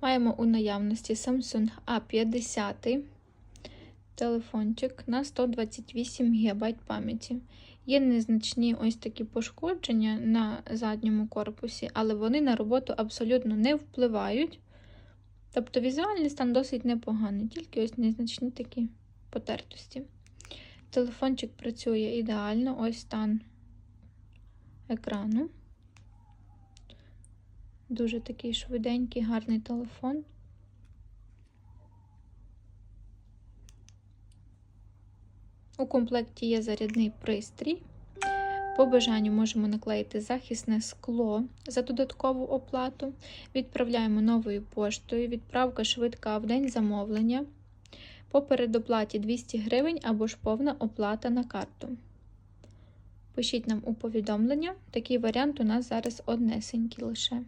Маємо у наявності Samsung A50 телефончик на 128 ГБ пам'яті. Є незначні ось такі пошкодження на задньому корпусі, але вони на роботу абсолютно не впливають. Тобто візуальний стан досить непоганий, тільки ось незначні такі потертості. Телефончик працює ідеально, ось стан екрану. Дуже такий швиденький, гарний телефон. У комплекті є зарядний пристрій. По бажанню можемо наклеїти захисне скло за додаткову оплату. Відправляємо новою поштою. Відправка швидка в день замовлення. По передоплаті 200 гривень або ж повна оплата на карту. Пишіть нам у повідомлення. Такий варіант у нас зараз однесенький лише.